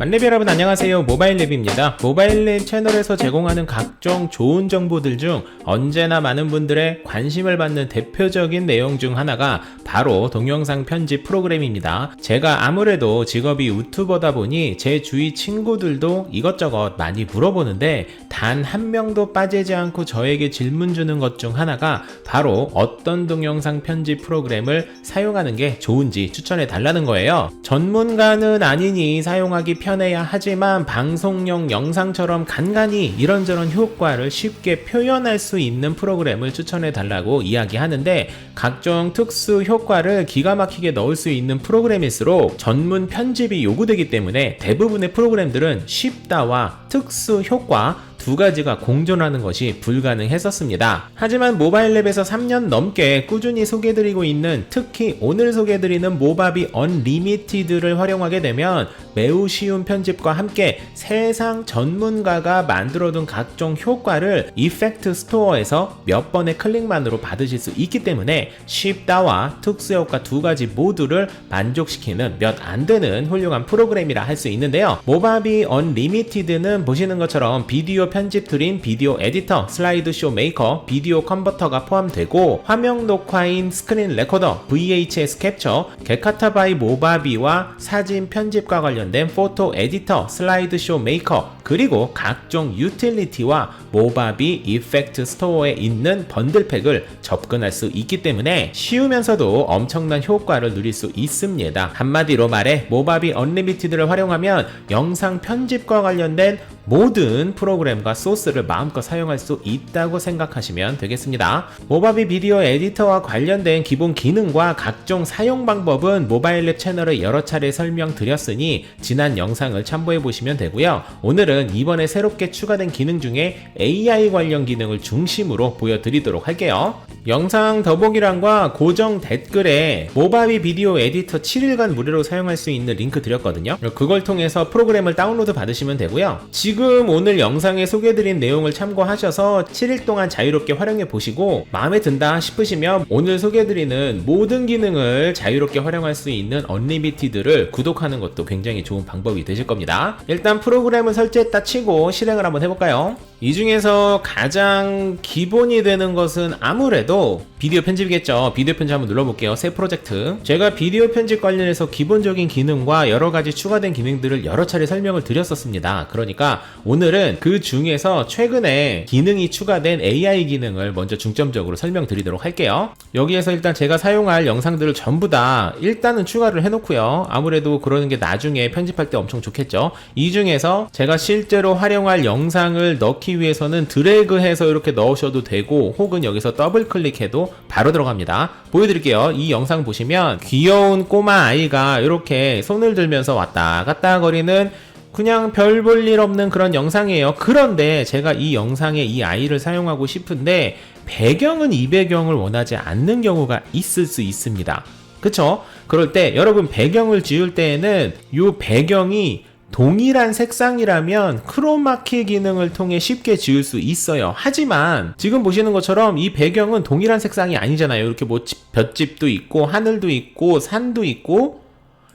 만렙 여러분 안녕하세요. 모바일랩입니다. 모바일랩 채널에서 제공하는 각종 좋은 정보들 중 언제나 많은 분들의 관심을 받는 대표적인 내용 중 하나가 바로 동영상 편집 프로그램입니다. 제가 아무래도 직업이 유튜버다 보니 제 주위 친구들도 이것저것 많이 물어보는데 단 한 명도 빠지지 않고 저에게 질문 주는 것 중 하나가 바로 어떤 동영상 편집 프로그램을 사용하는 게 좋은지 추천해 달라는 거예요. 전문가는 아니니 사용하기 편 해야 하지만 방송용 영상처럼 간간히 이런저런 효과를 쉽게 표현할 수 있는 프로그램을 추천해 달라고 이야기하는데 각종 특수 효과를 기가 막히게 넣을 수 있는 프로그램일수록 전문 편집이 요구되기 때문에 대부분의 프로그램들은 쉽다와 특수 효과 두 가지가 공존하는 것이 불가능했었습니다. 하지만 모바일랩에서 3년 넘게 꾸준히 소개드리고 있는 특히 오늘 소개드리는 모바비 언리미티드를 활용하게 되면 매우 쉬운 편집과 함께 세상 전문가가 만들어둔 각종 효과를 이펙트 스토어에서 몇 번의 클릭만으로 받으실 수 있기 때문에 쉽다와 특수효과 두 가지 모두를 만족시키는 몇 안 되는 훌륭한 프로그램이라 할 수 있는데요. 모바비 언리미티드는 보시는 것처럼 비디오 편집 툴인 비디오 에디터, 슬라이드 쇼 메이커, 비디오 컨버터가 포함되고 화면 녹화인 스크린 레코더, VHS 캡처, 게카타바이 모바비와 사진 편집과 관련된 포토 에디터, 슬라이드 쇼 메이커, 그리고 각종 유틸리티와 모바비 이펙트 스토어에 있는 번들팩을 접근할 수 있기 때문에 쉬우면서도 엄청난 효과를 누릴 수 있습니다. 한마디로 말해 모바비 언리미티드를 활용하면 영상 편집과 관련된 모든 프로그램 과 소스를 마음껏 사용할 수 있다고 생각하시면 되겠습니다. 모바비 비디오 에디터와 관련된 기본 기능과 각종 사용 방법은 모바일랩 채널에 여러 차례 설명드렸으니 지난 영상을 참고해 보시면 되고요. 오늘은 이번에 새롭게 추가된 기능 중에 AI 관련 기능을 중심으로 보여드리도록 할게요. 영상 더보기란과 고정 댓글에 모바비 비디오 에디터 7일간 무료로 사용할 수 있는 링크 드렸거든요. 그걸 통해서 프로그램을 다운로드 받으시면 되고요. 지금 오늘 영상에 소개드린 내용을 참고하셔서 7일 동안 자유롭게 활용해 보시고 마음에 든다 싶으시면 오늘 소개드리는 모든 기능을 자유롭게 활용할 수 있는 언리미티드를 구독하는 것도 굉장히 좋은 방법이 되실 겁니다. 일단 프로그램을 설치했다 치고 실행을 한번 해볼까요? 이 중에서 가장 기본이 되는 것은 아무래도 비디오 편집이겠죠. 비디오 편집 한번 눌러볼게요. 새 프로젝트. 제가 비디오 편집 관련해서 기본적인 기능과 여러 가지 추가된 기능들을 여러 차례 설명을 드렸었습니다. 그러니까 오늘은 그 중에서 최근에 기능이 추가된 AI 기능을 먼저 중점적으로 설명드리도록 할게요. 여기에서 일단 제가 사용할 영상들을 전부 다 일단은 추가를 해놓고요. 아무래도 그러는 게 나중에 편집할 때 엄청 좋겠죠. 이 중에서 제가 실제로 활용할 영상을 넣기 위해서는 드래그해서 이렇게 넣으셔도 되고 혹은 여기서 더블 클릭해도 바로 들어갑니다. 보여드릴게요. 이 영상 보시면 귀여운 꼬마 아이가 이렇게 손을 들면서 왔다 갔다 거리는 그냥 별 볼 일 없는 그런 영상이에요. 그런데 제가 이 영상에 이 아이를 사용하고 싶은데 배경은 이 배경을 원하지 않는 경우가 있을 수 있습니다. 그쵸? 그럴 때 여러분 배경을 지울 때에는 이 배경이 동일한 색상이라면 크로마키 기능을 통해 쉽게 지울 수 있어요. 하지만 지금 보시는 것처럼 이 배경은 동일한 색상이 아니잖아요. 이렇게 뭐 집- 볏집도 있고 하늘도 있고 산도 있고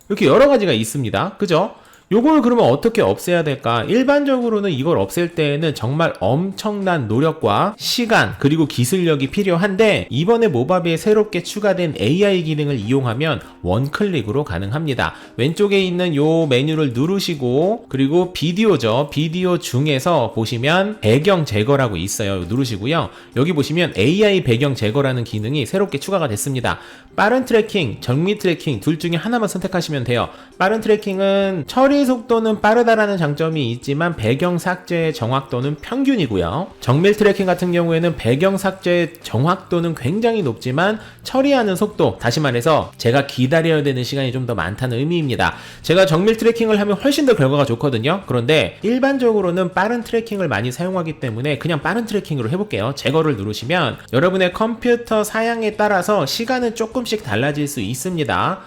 이렇게 여러 가지가 있습니다. 그죠? 요걸 그러면 어떻게 없애야 될까? 일반적으로는 이걸 없앨 때에는 정말 엄청난 노력과 시간 그리고 기술력이 필요한데 이번에 모바비에 새롭게 추가된 AI 기능을 이용하면 원클릭으로 가능합니다. 왼쪽에 있는 요 메뉴를 누르시고 그리고 비디오죠. 비디오 중에서 보시면 배경 제거라고 있어요. 누르시고요. 여기 보시면 AI 배경 제거라는 기능이 새롭게 추가가 됐습니다. 빠른 트래킹, 정밀 트래킹 둘 중에 하나만 선택하시면 돼요. 빠른 트래킹은 처리 속도는 빠르다라는 장점이 있지만 배경 삭제의 정확도는 평균이고요. 정밀 트래킹 같은 경우에는 배경 삭제의 정확도는 굉장히 높지만 처리하는 속도, 다시 말해서 제가 기다려야 되는 시간이 좀 더 많다는 의미입니다. 제가 정밀 트래킹을 하면 훨씬 더 결과가 좋거든요. 그런데 일반적으로는 빠른 트래킹을 많이 사용하기 때문에 그냥 빠른 트래킹으로 해볼게요. 제거를 누르시면 여러분의 컴퓨터 사양에 따라서 시간은 조금씩 달라질 수 있습니다.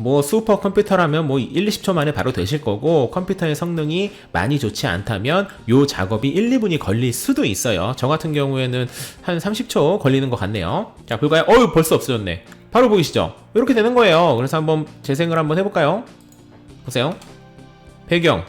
뭐 슈퍼 컴퓨터라면 뭐 1, 20초 만에 바로 되실 거고 컴퓨터의 성능이 많이 좋지 않다면 요 작업이 1, 2분이 걸릴 수도 있어요. 저 같은 경우에는 한 30초 걸리는 것 같네요. 자, 볼까요? 어유 벌써 없어졌네. 바로 보이시죠? 이렇게 되는 거예요. 그래서 한번 재생을 한번 해볼까요? 보세요. 배경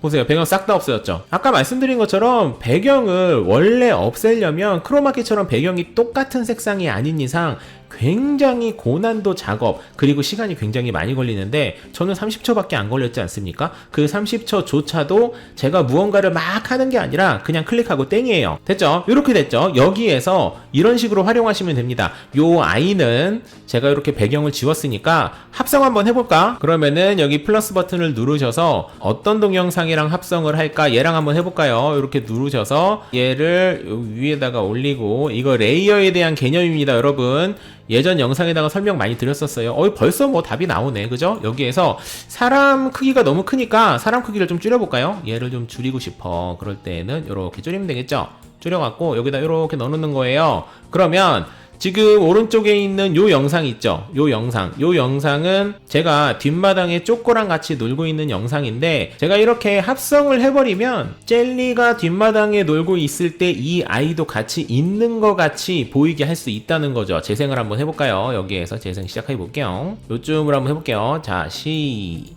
보세요. 배경 싹 다 없어졌죠. 아까 말씀드린 것처럼 배경을 원래 없애려면 크로마키처럼 배경이 똑같은 색상이 아닌 이상 굉장히 고난도 작업 그리고 시간이 굉장히 많이 걸리는데 저는 30초밖에 안 걸렸지 않습니까? 그 30초조차도 제가 무언가를 막 하는 게 아니라 그냥 클릭하고 땡이에요. 됐죠? 이렇게 됐죠? 여기에서 이런 식으로 활용하시면 됩니다. 요 아이는 제가 이렇게 배경을 지웠으니까 합성 한번 해볼까? 그러면은 여기 플러스 버튼을 누르셔서 어떤 동영상이랑 합성을 할까? 얘랑 한번 해볼까요? 이렇게 누르셔서 얘를 요 위에다가 올리고 이거 레이어에 대한 개념입니다, 여러분. 예전 영상에다가 설명 많이 드렸었어요. 어, 벌써 뭐 답이 나오네. 그죠? 여기에서 사람 크기가 너무 크니까 사람 크기를 좀 줄여볼까요? 얘를 좀 줄이고 싶어. 그럴 때는 이렇게 줄이면 되겠죠? 줄여갖고 여기다 이렇게 넣어놓는 거예요. 그러면 지금 오른쪽에 있는 요 영상 있죠? 요 영상. 요 영상은 제가 뒷마당에 쪼꼬랑 같이 놀고 있는 영상인데 제가 이렇게 합성을 해버리면 젤리가 뒷마당에 놀고 있을 때 이 아이도 같이 있는 것 같이 보이게 할 수 있다는 거죠. 재생을 한번 해볼까요? 여기에서 재생 시작해 볼게요. 요쯤으로 한번 해볼게요. 자, 시,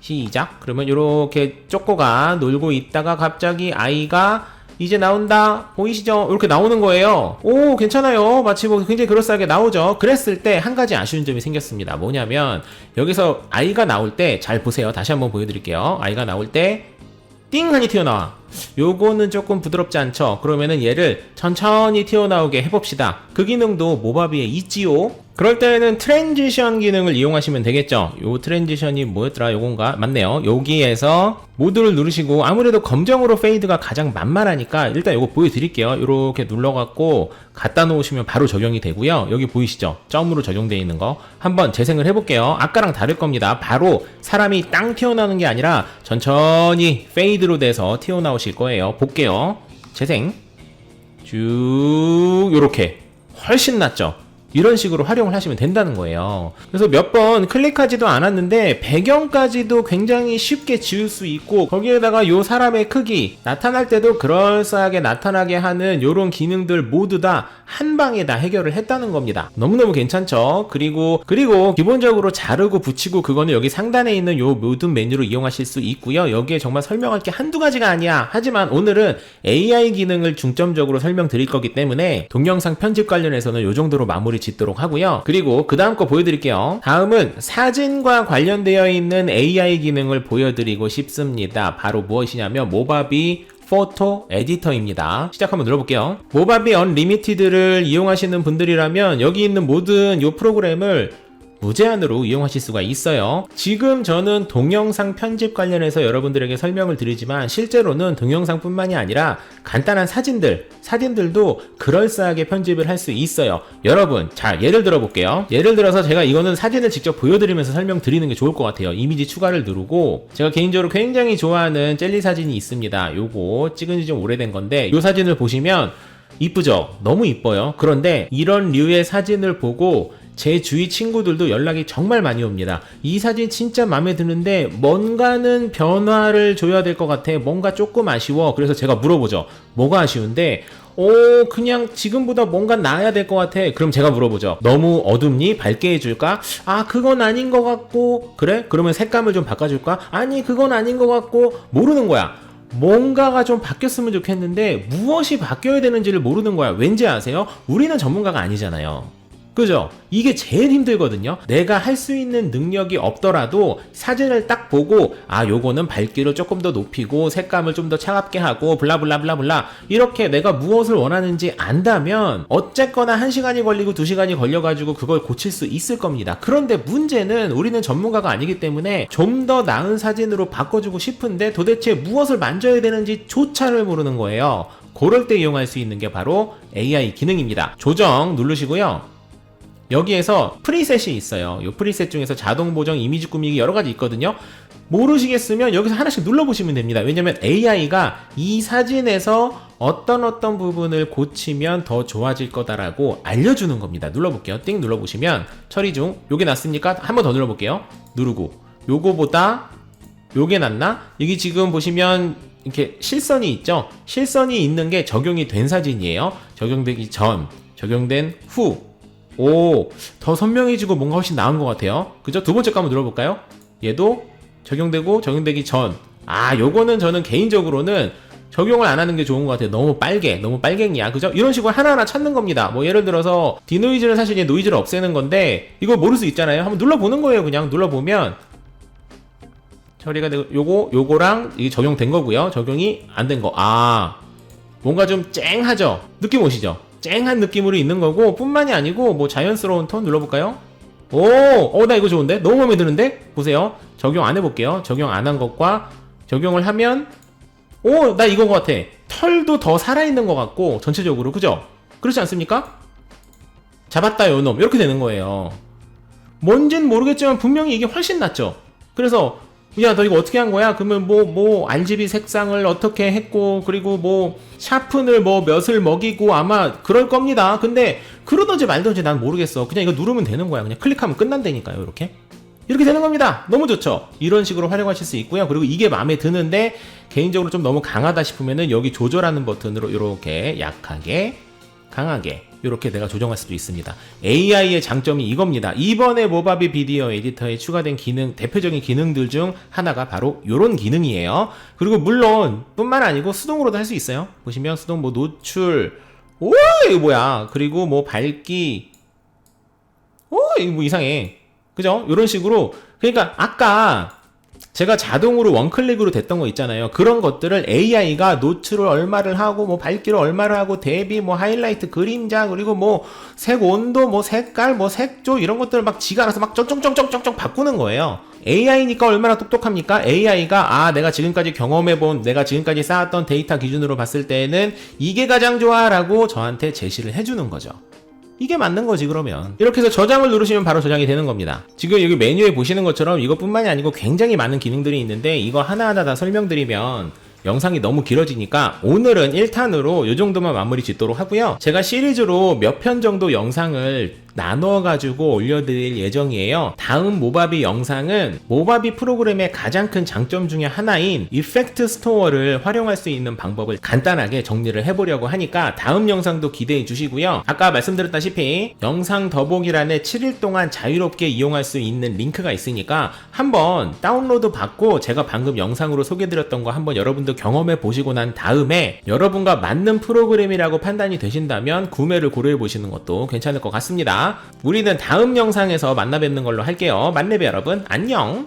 시작. 그러면 이렇게 쪼꼬가 놀고 있다가 갑자기 아이가 이제 나온다 보이시죠? 이렇게 나오는 거예요. 오 괜찮아요. 마치 뭐 굉장히 그럴싸하게 나오죠. 그랬을 때 한 가지 아쉬운 점이 생겼습니다. 뭐냐면 여기서 아이가 나올 때 잘 보세요. 다시 한번 보여드릴게요. 아이가 나올 때 띵 하니 튀어나와. 요거는 조금 부드럽지 않죠? 그러면은 얘를 천천히 튀어나오게 해봅시다. 그 기능도 모바비에 있지요? 그럴 때는 트랜지션 기능을 이용하시면 되겠죠? 요 트랜지션이 뭐였더라? 요건가? 맞네요. 여기에서 모드를 누르시고 아무래도 검정으로 페이드가 가장 만만하니까 일단 요거 보여드릴게요. 요렇게 눌러갖고 갖다 놓으시면 바로 적용이 되고요. 여기 보이시죠? 점으로 적용되어 있는 거. 한번 재생을 해볼게요. 아까랑 다를 겁니다. 바로 사람이 땅 튀어나오는 게 아니라 천천히 페이드로 돼서 튀어나오 실 거예요. 볼게요. 재생. 쭉 요렇게 훨씬 낫죠. 이런 식으로 활용을 하시면 된다는 거예요. 그래서 몇 번 클릭하지도 않았는데 배경까지도 굉장히 쉽게 지울 수 있고 거기에다가 요 사람의 크기 나타날 때도 그럴싸하게 나타나게 하는 요런 기능들 모두 다 한 방에 다 해결을 했다는 겁니다. 너무너무 괜찮죠? 그리고 그리고 기본적으로 자르고 붙이고 그거는 여기 상단에 있는 요 모든 메뉴로 이용하실 수 있고요. 여기에 정말 설명할 게 한두 가지가 아니야. 하지만 오늘은 AI 기능을 중점적으로 설명드릴 거기 때문에 동영상 편집 관련해서는 요 정도로 마무리 짓도록 하고요. 그리고 그 다음 거 보여드릴게요. 다음은 사진과 관련되어 있는 AI 기능을 보여드리고 싶습니다. 바로 무엇이냐면 모바비 포토 에디터입니다. 시작 한번 눌러볼게요. 모바비 언리미티드를 이용하시는 분들이라면 여기 있는 모든 이 프로그램을 무제한으로 이용하실 수가 있어요. 지금 저는 동영상 편집 관련해서 여러분들에게 설명을 드리지만 실제로는 동영상뿐만이 아니라 간단한 사진들, 사진들도 그럴싸하게 편집을 할 수 있어요. 여러분, 자, 예를 들어 볼게요. 예를 들어서 제가 이거는 사진을 직접 보여드리면서 설명드리는 게 좋을 것 같아요. 이미지 추가를 누르고 제가 개인적으로 굉장히 좋아하는 젤리 사진이 있습니다. 요거 찍은 지 좀 오래된 건데 요 사진을 보시면 이쁘죠? 너무 이뻐요. 그런데 이런 류의 사진을 보고 제 주위 친구들도 연락이 정말 많이 옵니다. 이 사진 진짜 마음에 드는데 뭔가는 변화를 줘야 될 것 같아. 뭔가 조금 아쉬워. 그래서 제가 물어보죠. 뭐가 아쉬운데? 오, 그냥 지금보다 뭔가 나아야 될 것 같아. 그럼 제가 물어보죠. 너무 어둡니? 밝게 해줄까? 아, 그건 아닌 것 같고. 그래? 그러면 색감을 좀 바꿔줄까? 아니, 그건 아닌 것 같고. 모르는 거야. 뭔가가 좀 바뀌었으면 좋겠는데 무엇이 바뀌어야 되는지를 모르는 거야. 왠지 아세요? 우리는 전문가가 아니잖아요. 그죠? 이게 제일 힘들거든요. 내가 할 수 있는 능력이 없더라도 사진을 딱 보고 아 요거는 밝기를 조금 더 높이고 색감을 좀 더 차갑게 하고 블라블라블라블라 이렇게 내가 무엇을 원하는지 안다면 어쨌거나 1시간이 걸리고 2시간이 걸려가지고 그걸 고칠 수 있을 겁니다. 그런데 문제는 우리는 전문가가 아니기 때문에 좀 더 나은 사진으로 바꿔주고 싶은데 도대체 무엇을 만져야 되는지 조차를 모르는 거예요. 그럴 때 이용할 수 있는 게 바로 AI 기능입니다. 조정 누르시고요. 여기에서 프리셋이 있어요. 이 프리셋 중에서 자동 보정, 이미지 꾸미기 여러 가지 있거든요. 모르시겠으면 여기서 하나씩 눌러보시면 됩니다. 왜냐면 AI가 이 사진에서 어떤 어떤 부분을 고치면 더 좋아질 거다라고 알려주는 겁니다. 눌러볼게요. 띵 눌러보시면 처리 중. 요게 낫습니까? 한 번 더 눌러볼게요. 누르고. 요거보다 요게 낫나? 여기 지금 보시면 이렇게 실선이 있죠? 실선이 있는 게 적용이 된 사진이에요. 적용되기 전, 적용된 후. 오, 더 선명해지고 뭔가 훨씬 나은 것 같아요. 그죠? 두 번째 거 한번 눌러볼까요? 얘도 적용되고 적용되기 전. 아, 요거는 저는 개인적으로는 적용을 안 하는 게 좋은 것 같아요. 너무 빨개, 너무 빨갱이야. 그죠? 이런 식으로 하나하나 찾는 겁니다. 뭐 예를 들어서 디노이즈는 사실 이제 노이즈를 없애는 건데 이거 모를 수 있잖아요. 한번 눌러보는 거예요. 그냥 눌러보면 처리가 되고 요거 요거랑 이게 적용된 거고요. 적용이 안 된 거. 아 뭔가 좀 쨍하죠. 느낌 오시죠? 쨍한 느낌으로 있는 거고 뿐만이 아니고 뭐 자연스러운 톤 눌러볼까요? 오, 어, 나 이거 좋은데? 너무 마음에 드는데? 보세요. 적용 안 해볼게요. 적용 안 한 것과 적용을 하면 오, 나 이거 같아. 털도 더 살아있는 것 같고, 전체적으로. 그죠? 그렇지 않습니까? 잡았다, 요놈. 이렇게 되는 거예요. 뭔진 모르겠지만 분명히 이게 훨씬 낫죠? 그래서, 야, 너 이거 어떻게 한 거야? 그러면 뭐, 뭐, RGB 색상을 어떻게 했고, 그리고 뭐, 샤픈을 뭐, 몇을 먹이고, 아마 그럴 겁니다. 근데, 그러든지 말든지 난 모르겠어. 그냥 이거 누르면 되는 거야. 그냥 클릭하면 끝난다니까요, 이렇게. 이렇게 되는 겁니다. 너무 좋죠? 이런 식으로 활용하실 수 있고요. 그리고 이게 마음에 드는데 개인적으로 좀 너무 강하다 싶으면은 여기 조절하는 버튼으로 이렇게 약하게 강하게 이렇게 내가 조정할 수도 있습니다. AI의 장점이 이겁니다. 이번에 모바비 비디오 에디터에 추가된 기능 대표적인 기능들 중 하나가 바로 이런 기능이에요. 그리고 물론 뿐만 아니고 수동으로도 할 수 있어요. 보시면 수동 뭐 노출 오 이거 뭐야? 그리고 뭐 밝기 오 이거 뭐 이상해. 그죠? 이런 식으로 그러니까 아까 제가 자동으로 원클릭으로 됐던 거 있잖아요. 그런 것들을 AI가 노출을 얼마를 하고 뭐 밝기를 얼마를 하고 대비 뭐 하이라이트 그림자 그리고 뭐 색 온도 뭐 색깔 뭐 색조 이런 것들을 막 지가 알아서 막 쩡쩡쩡쩡쩡 바꾸는 거예요. AI니까 얼마나 똑똑합니까? AI가 아 내가 지금까지 경험해본 내가 지금까지 쌓았던 데이터 기준으로 봤을 때는 이게 가장 좋아라고 저한테 제시를 해주는 거죠. 이게 맞는 거지 그러면. 이렇게 해서 저장을 누르시면 바로 저장이 되는 겁니다. 지금 여기 메뉴에 보시는 것처럼 이것뿐만이 아니고 굉장히 많은 기능들이 있는데 이거 하나하나 다 설명드리면 영상이 너무 길어지니까 오늘은 1탄으로 이 정도만 마무리 짓도록 하고요. 제가 시리즈로 몇 편 정도 영상을 나눠 가지고 올려드릴 예정이에요 다음 모바비 영상은 모바비 프로그램의 가장 큰 장점 중에 하나인 이펙트 스토어를 활용할 수 있는 방법을 간단하게 정리를 해보려고 하니까 다음 영상도 기대해 주시고요 아까 말씀드렸다시피 영상 더보기란에 7일 동안 자유롭게 이용할 수 있는 링크가 있으니까 한번 다운로드 받고 제가 방금 영상으로 소개드렸던 거 한번 여러분도 경험해 보시고 난 다음에 여러분과 맞는 프로그램이라고 판단이 되신다면 구매를 고려해 보시는 것도 괜찮을 것 같습니다. 우리는 다음 영상에서 만나 뵙는 걸로 할게요. 만나봬 여러분 안녕.